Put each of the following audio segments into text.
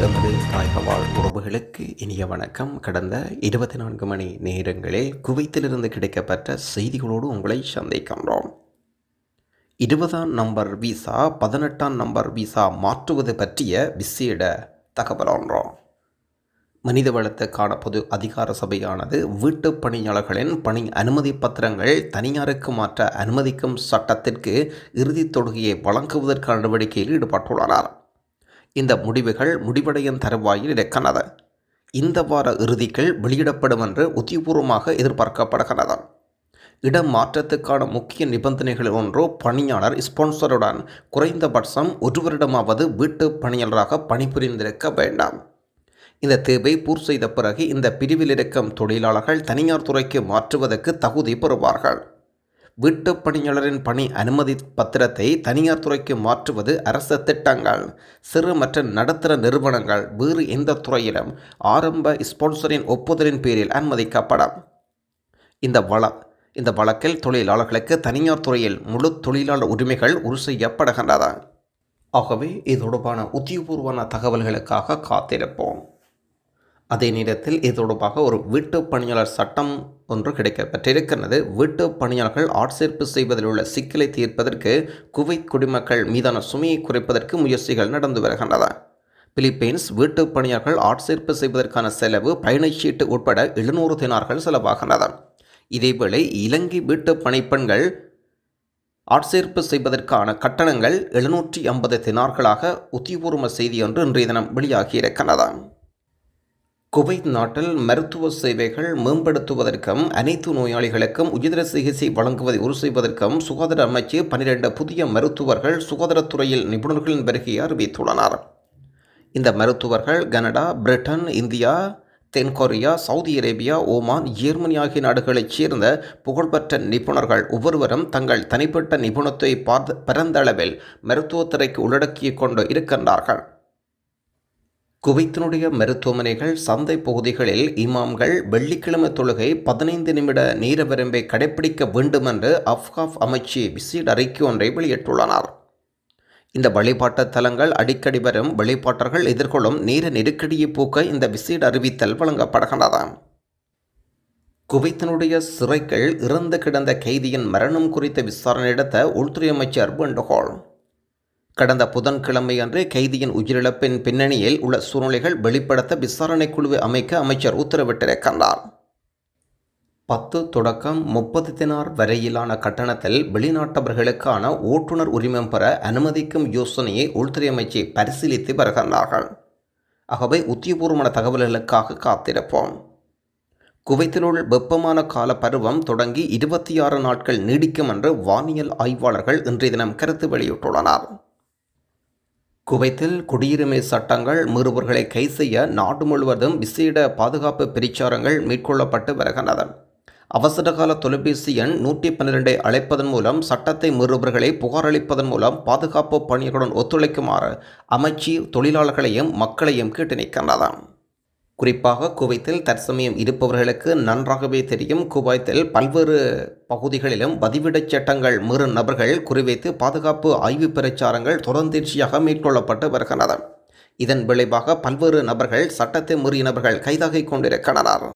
எமது தாயகவாழ் உறவுகளுக்கு இனிய வணக்கம். கடந்த இருபத்தி நான்கு மணி நேரங்களில் குவைத்திலிருந்து கிடைக்கப்பட்ட செய்திகளோடு உங்களை சந்திக்கின்றோம். இருபதாம் நம்பர் விசா பதினெட்டாம் நம்பர் விசா மாற்றுவது பற்றிய விசேட தகவல் ஒன்றோம். மனிதவளத்துக்கான பொது அதிகார சபையானது வீட்டு பணியாளர்களின் பணி அனுமதி பத்திரங்கள் தனியாருக்கு மாற்ற அனுமதிக்கும் சட்டத்திற்கு இறுதித் தொடுகையை வழங்குவதற்கான நடவடிக்கையில் ஈடுபட்டுள்ளனர். இந்த முடிவுகள் முடிவடையும் தருவாயில் இருக்கின்றது இந்த வார இறுதிக்குள் வெளியிடப்படும் என்று உத்தியபூர்வமாக எதிர்பார்க்கப்படுகிறது இடம் மாற்றத்துக்கான முக்கிய நிபந்தனைகளில் ஒன்று பணியாளர் ஸ்பான்சருடன் குறைந்தபட்சம் ஒரு வருடமாவது வீட்டு பணியாளராக பணிபுரிந்திருக்க வேண்டாம். இந்த தேவை பூர்த்தி செய்த பிறகு இந்த பிரிவில் இருக்கும் தொழிலாளர்கள் தனியார் துறைக்கு மாற்றுவதற்கு தகுதி பெறுவார்கள். வீட்டுப் பணியாளரின் பணி அனுமதி பத்திரத்தை தனியார் துறைக்கு மாற்றுவது அரச திட்டங்கள் சிறு மற்றும் நடுத்தர நிறுவனங்கள் வேறு எந்த துறையிலும் ஆரம்ப ஸ்பான்சரின் ஒப்புதலின் பேரில் அனுமதிக்கப்படும். இந்த வள இந்த வழக்கில் தொழிலாளர்களுக்கு தனியார் துறையில் முழு தொழிலாளர் உரிமைகள் உறுதி செய்யப்படுகின்றன. ஆகவே இது தொடர்பான உத்தியபூர்வமான தகவல்களுக்காக காத்திருப்போம். அதே நேரத்தில் இது தொடர்பாக ஒரு வீட்டு பணியாளர் சட்டம் ஒன்று கிடைக்கப்பட்டிருக்கிறது வீட்டு பணியாளர்கள் ஆட்சேர்ப்பு செய்வதில் உள்ள சிக்கலை தீர்ப்பதற்கு குவைத் குடிமக்கள் மீதான சுமையை குறைப்பதற்கு முயற்சிகள் நடந்து வருகின்றன. பிலிப்பைன்ஸ் வீட்டு பணியாளர்கள் ஆட்சேர்ப்பு செய்வதற்கான செலவு பயணச்சீட்டு உட்பட எழுநூறு தினார்கள் செலவாகின்றன. இதேவேளை இலங்கை வீட்டு பணிப்பெண்கள் ஆட்சேர்ப்பு செய்வதற்கான கட்டணங்கள் எழுநூற்றி ஐம்பது தினார்களாக உத்தியபூர்வ செய்தி ஒன்று இன்றைய தினம் வெளியாகியிருக்கிறது குவைத் நாட்டில் மருத்துவ சேவைகள் மேம்படுத்துவதற்கும் அனைத்து நோயாளிகளுக்கும் உயர்தர சிகிச்சை வழங்குவதை உறுதி செய்வதற்கும் சுகாதார அமைச்சு பன்னிரண்டு புதிய மருத்துவர்கள் சுகாதாரத்துறையில் நிபுணர்களின் வருகையை அறிவித்துள்ளனர். இந்த மருத்துவர்கள் கனடா பிரிட்டன் இந்தியா தென்கொரியா சவுதி அரேபியா ஓமான் ஜெர்மனி ஆகிய நாடுகளைச் சேர்ந்த புகழ்பெற்ற நிபுணர்கள் ஒவ்வொருவரும் தங்கள் தனிப்பட்ட நிபுணத்தை பார்த்து பரந்தளவில் மருத்துவத்துறைக்கு உள்ளடக்கிக் கொண்டு இருக்கின்றார்கள். குவைத்தினுடைய மருத்துவமனைகள் சந்தை பகுதிகளில் இமாம்கள் வெள்ளிக்கிழமை தொழுகை பதினைந்து நிமிட நேர வரம்பை கடைபிடிக்க வேண்டும் என்று அப்காஃப் அமைச்சு விசேட அறிக்கை ஒன்றை வெளியிட்டுள்ளனர். இந்த வழிபாட்டு தலங்கள் அடிக்கடி வரும் வழிபாட்டர்கள் எதிர்கொள்ளும் நேர நெருக்கடியை போக்க இந்த விசேட அறிவித்தல் வழங்கப்படுகின்றது. குவைத்தினுடைய சிறைகள் இறந்து கிடந்த கைதியின் மரணம் குறித்த விசாரணை நடத்த உள்துறை அமைச்சர் வேண்டுகோள். கடந்த புதன்கிழமை அன்று கைதியின் உயிரிழப்பின் பின்னணியில் உள்ள சூழ்நிலைகள் வெளிப்படுத்த விசாரணை குழுவை அமைக்க அமைச்சர் உத்தரவிட்டிருக்கின்றார் பத்து தொடக்கம் முப்பது தினார் வரையிலான கட்டணத்தில் வெளிநாட்டவர்களுக்கான ஓட்டுநர் உரிமம் பெற அனுமதிக்கும் யோசனையை உள்துறை அமைச்சை பரிசீலித்து வருகின்றார்கள். ஆகவே உத்தியபூர்வமான தகவல்களுக்காக காத்திருப்போம். குவைத்தினுள் வெப்பமான கால பருவம் தொடங்கி இருபத்தி ஆறு நாட்கள் நீடிக்கும் என்று வானியல் ஆய்வாளர்கள் இன்றைய தினம் கருத்து வெளியிட்டுள்ளனர். குவைத்தில் குடியுரிமை சட்டங்கள் மீறுபவர்களை கை செய்ய நாடு முழுவதும் விசேட பாதுகாப்பு பிரச்சாரங்கள் மேற்கொள்ளப்பட்டு வருகின்றன. அவசரகால தொலைபேசி எண் நூற்றி பன்னிரெண்டை அழைப்பதன் மூலம் சட்டத்தை மீறுபவர்களை புகாரளிப்பதன் மூலம் பாதுகாப்பு பணிகளுடன் ஒத்துழைக்குமாறு அமைச்சு தொழிலாளர்களையும் மக்களையும் கேட்டு நிற்கின்றன. குறிப்பாக குவைத்தில் தற்சமயம் இருப்பவர்களுக்கு நன்றாகவே தெரியும். குவைத்தில் பல்வேறு பகுதிகளிலும் வதிவிடச் சட்டங்கள் மீறும் நபர்கள் குறிவைத்து பாதுகாப்பு ஆய்வு பிரச்சாரங்கள் தொடர்ந்தீர்ச்சியாக மேற்கொள்ளப்பட்டு வருகின்றன. இதன் விளைவாக பல்வேறு நபர்கள் சட்டத்தை மீறிய நபர்கள் கைதாகிக் கொண்டிருக்கின்றனர்.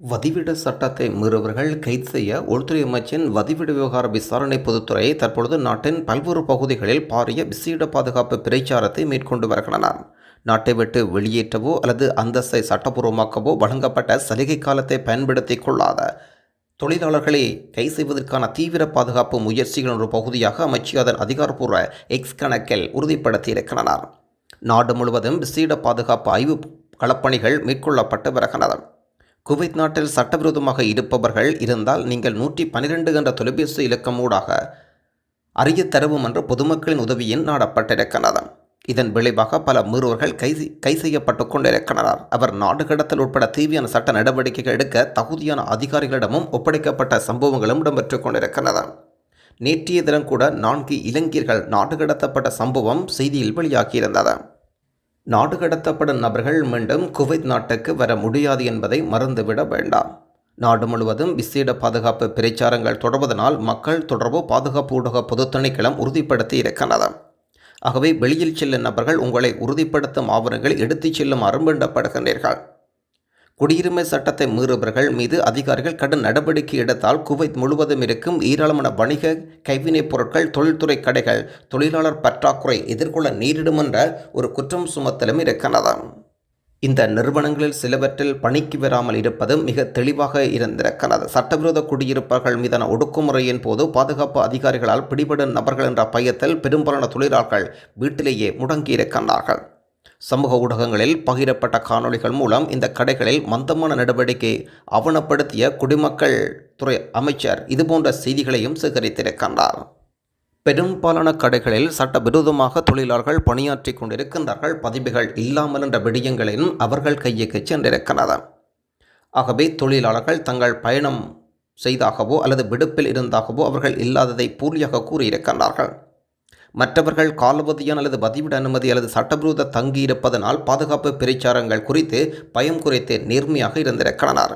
வதிவிட சட்டத்தை மீறுவர்கள் கைது செய்ய உள்துறை அமைச்சின் வதிவிட விவகார விசாரணை பொதுத்துறை தற்பொழுது நாட்டின் பல்வேறு பகுதிகளில் பாரிய விசேட பாதுகாப்பு பிரச்சாரத்தை மேற்கொண்டு வருகின்றனர். நாட்டை விட்டு வெளியேற்றவோ அல்லது அந்தஸ்தை சட்டபூர்வமாக்கவோ வழங்கப்பட்ட சலுகை காலத்தை பயன்படுத்தி கொள்ளாத தொழிலாளர்களை கை செய்வதற்கான தீவிர பாதுகாப்பு முயற்சிகளின் ஒரு பகுதியாக அமைச்சு அதன் அதிகாரப்பூர்வ எக்ஸ் கணக்கில் உறுதிப்படுத்தியிருக்கின்றனர் நாடு முழுவதும் விசேட பாதுகாப்பு ஆய்வு களப்பணிகள் மேற்கொள்ளப்பட்டு வருகின்றன குவைத் நாட்டில் சட்டவிரோதமாக இருப்பவர்கள் இருந்தால் நீங்கள் நூற்றி பன்னிரெண்டு என்ற தொலைபேசி இலக்கமூடாக அறிய தரவும் என்று பொதுமக்களின் உதவியின் நாடப்பட்டிருக்கின்றன இதன் விளைவாக பல மீறுவர்கள் கை கை செய்யப்பட்டு கொண்டிருக்கிறார் அவர் நாடு கடத்தல் உட்பட தீவியான சட்ட நடவடிக்கைகள் எடுக்க தகுதியான அதிகாரிகளிடமும் ஒப்படைக்கப்பட்ட சம்பவங்களும் இடம்பெற்று கொண்டிருக்கிறது நேற்றைய தினம் கூட நான்கு இளைஞர்கள் நாடு கடத்தப்பட்ட சம்பவம் செய்தியில் வெளியாகியிருந்தது நாடு கடத்தப்படும் நபர்கள் மீண்டும் குவைத் நாட்டுக்கு வர முடியாது என்பதை மறந்துவிட வேண்டாம். நாடு முழுவதும் விசேட பாதுகாப்பு பிரச்சாரங்கள் தொடர்வதனால் மக்கள் தொடர்பு பாதுகாப்பு ஊடக பொது திணைக்களம் உறுதிப்படுத்தி இருக்கிறது ஆகவே வெளியில் செல்லும் நபர்கள் உங்களை உறுதிப்படுத்தும் ஆவணங்களை எடுத்துச் செல்லும் அரும்பண்டப்படுகின்றீர்கள் குடியுரிமை சட்டத்தை மீறுபவர்கள் மீது அதிகாரிகள் கடும் நடவடிக்கை எடுத்தால் குவைத் முழுவதும் இருக்கும் ஏராளமான வணிக கைவினைப் பொருட்கள் தொழில்துறை கடைகள் தொழிலாளர் பற்றாக்குறை எதிர்கொள்ள நேரிடும் என்ற ஒரு குற்றம் சுமத்தலும் இருக்கிறது இந்த நிறுவனங்களில் சிலவற்றில் பணிக்கு வராமல் இருப்பது மிக தெளிவாக இருந்திருக்கிறது. சட்டவிரோத குடியிருப்பவர்கள் மீதான ஒடுக்குமுறையின் போது பாதுகாப்பு அதிகாரிகளால் பிடிபடும் நபர்கள் என்ற பயத்தில் பெரும்பாலான தொழிலாளர்கள் வீட்டிலேயே முடங்கியிருக்கின்றார்கள் சமூக ஊடகங்களில் பகிரப்பட்ட காணொளிகள் மூலம் இந்த கடைகளில் மந்தமான நடவடிக்கை ஆவணப்படுத்திய குடிமக்கள் துறை அமைச்சர் இதுபோன்ற செய்திகளையும் சேகரித்திருக்கின்றார். பெரும்பாலான கடைகளில் சட்டவிரோதமாக தொழிலாளர்கள் பணியாற்றி கொண்டிருக்கின்றார்கள். பதிவுகள் இல்லாமல் என்ற விடயங்களிலும் அவர்கள் கையுக்கு சென்றிருக்கிறது. ஆகவே தொழிலாளர்கள் தங்கள் பயணம் செய்தாகவோ அல்லது விடுப்பில் இருந்தாகவோ அவர்கள் இல்லாததை போலியாக கூறியிருக்கின்றார்கள். மற்றவர்கள் காலாவதியான அல்லது பதிவிட அனுமதி அல்லது சட்டவிரோத தங்கியிருப்பதனால் பாதுகாப்பு பிரச்சாரங்கள் குறித்து பயம் குறித்து நேர்மையாக இருந்திருக்கின்றனர்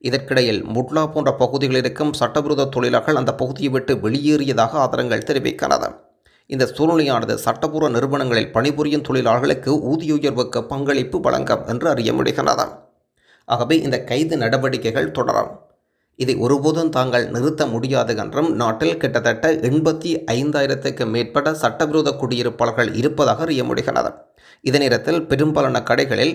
இதற்கிடையில் முட்லா போன்ற பகுதிகளில் இருக்கும் சட்டவிரோத தொழிலாளர்கள் அந்த பகுதியை விட்டு வெளியேறியதாக ஆதாரங்கள் தெரிவிக்கிறது இந்த சூழ்நிலையானது சட்டப்பூர்வ நிறுவனங்களில் பணிபுரியும் தொழிலாளர்களுக்கு ஊதிய உயர்வுக்கு பங்களிப்பு வழங்கும் என்று அறிய முடிகிறது ஆகவே இந்த கைது நடவடிக்கைகள் தொடரும். இதை ஒருபோதும் தாங்கள் நிறுத்த முடியாது என்றும் நாட்டில் கிட்டத்தட்ட எண்பத்தி ஐந்தாயிரத்துக்கு மேற்பட்ட சட்டவிரோத குடியிருப்பாளர்கள் இருப்பதாக அறிய முடிகிறது இதே நேரத்தில் பெரும்பாலான கடைகளில்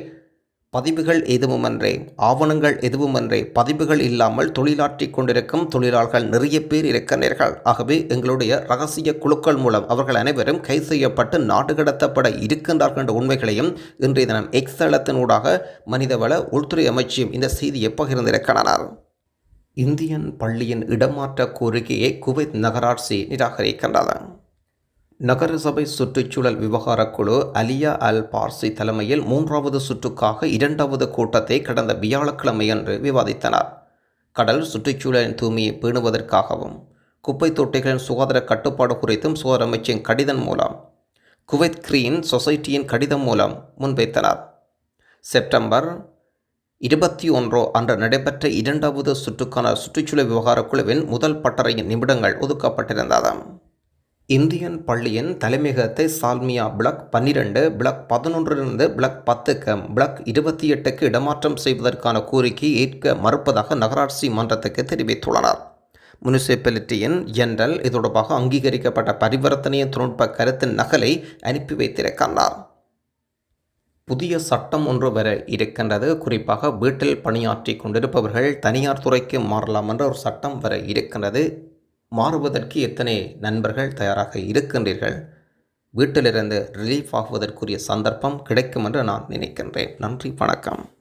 பதிவுகள் எதுவுமன்றே ஆவணங்கள் எதுவுமன்றே பதிவுகள் இல்லாமல் தொழிலாற்றி கொண்டிருக்கும் தொழிலாளர்கள் நிறைய பேர் இருக்கின்றீர்கள். ஆகவே எங்களுடைய ரகசிய குழுக்கள் மூலம் அவர்கள் அனைவரும் கைது செய்யப்பட்டு நாடு கடத்தப்பட இருக்கின்றார்கள் என்ற உண்மைகளையும் இன்றைய தினம் எக்ஸ் தளத்தினூடாக மனிதவள உள்துறை அமைச்சியும் இந்த செய்தியை பகிர்ந்திருக்கின்றனர். இந்தியன் பள்ளியின் இடமாற்ற கோரிக்கையை குவைத் நகராட்சி நிராகரிக்கின்றன நகரசபை சுற்றுச்சூழல் விவகாரக்குழு அலியா அல் பார்சி தலைமையில் மூன்றாவது சுற்றுக்காக இரண்டாவது கூட்டத்தை கடந்த வியாழக்கிழமையன்று விவாதித்தனர். கடல் சுற்றுச்சூழலின் தூய்மையை பேணுவதற்காகவும் குப்பை தொட்டிகளின் சுகாதார கட்டுப்பாடு குறித்தும் சுகாதார அமைச்சின் கடிதம் மூலம் குவைத் கிரீன் சொசைட்டியின் கடிதம் மூலம் முன்வைத்தனர். செப்டம்பர் இருபத்தி ஒன்றோ அன்று நடைபெற்ற இரண்டாவது சுற்றுக்கான சுற்றுச்சூழல் விவகாரக் குழுவின் முதல் பட்டறையின் நிமிடங்கள் ஒதுக்கப்பட்டிருந்ததாம் இந்தியன் பள்ளியின் தலைமையகத்தை சால்மியா பிளாக் பன்னிரெண்டு பிளாக் பதினொன்றிலிருந்து பிளாக் பத்துக்கு பிளாக் இருபத்தி எட்டுக்கு இடமாற்றம் செய்வதற்கான கோரிக்கை ஏற்க மறுப்பதாக நகராட்சி மன்றத்துக்கு தெரிவித்துள்ளனர். முனிசிபாலிட்டியின் ஜெனரல் இது தொடர்பாக அங்கீகரிக்கப்பட்ட பரிவர்த்தனையின் தொழில்நுட்ப கருத்தின் நகலை அனுப்பி வைத்திருக்கின்றார். புதிய சட்டம் ஒன்று வர இருக்கின்றது. குறிப்பாக வீட்டில் பணியாற்றி கொண்டிருப்பவர்கள் தனியார் துறைக்கு மாறலாம் என்ற ஒரு சட்டம் வர இருக்கின்றது. மாறுவதற்கு எத்தனை நண்பர்கள் தயாராக இருக்கின்றீர்கள்? வீட்டிலிருந்து ரிலீஃப் ஆகுவதற்குரிய சந்தர்ப்பம் கிடைக்கும் என்று நான் நினைக்கின்றேன். நன்றி வணக்கம்.